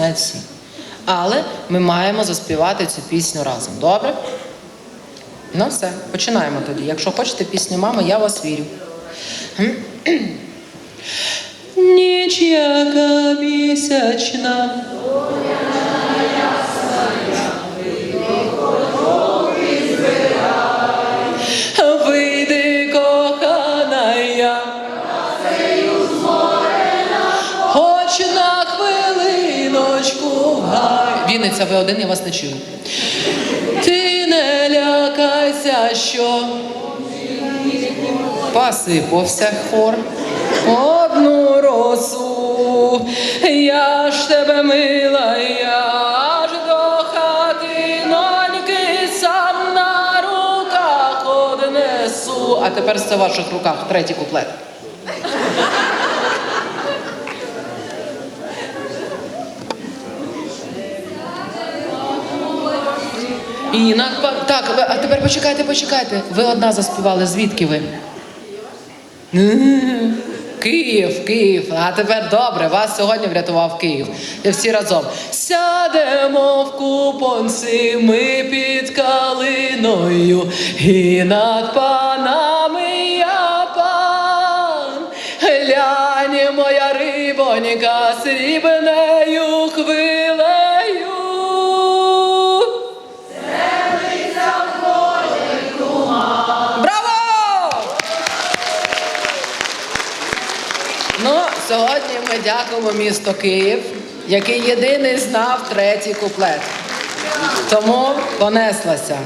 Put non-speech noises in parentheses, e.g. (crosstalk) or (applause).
знають всі. Але ми маємо заспівати цю пісню разом. Добре? Ну все, починаємо тоді. Якщо хочете пісню мами, я вас вірю. (clears throat) Ніч яка місячна. Вінниця, ви один, я вас не чую. Ти не лякайся, що посипався хор. Одну росу, я ж тебе мила, я ж до хати ноньки сам на руках однесу. А тепер це в ваших руках третій куплет. І на так, а тепер почекайте, почекайте. Ви одна заспівали. Звідки ви? (laughs) Київ, Київ. А тепер добре, вас сьогодні врятував Київ. Всі разом. Сядемо в купонці, ми під калиною, і над панами я пан. Глянь, моя рибонька срібнею хвилею. Ну, сьогодні ми дякуємо місту Київ, який єдиний знав третій куплет. Тому понеслася.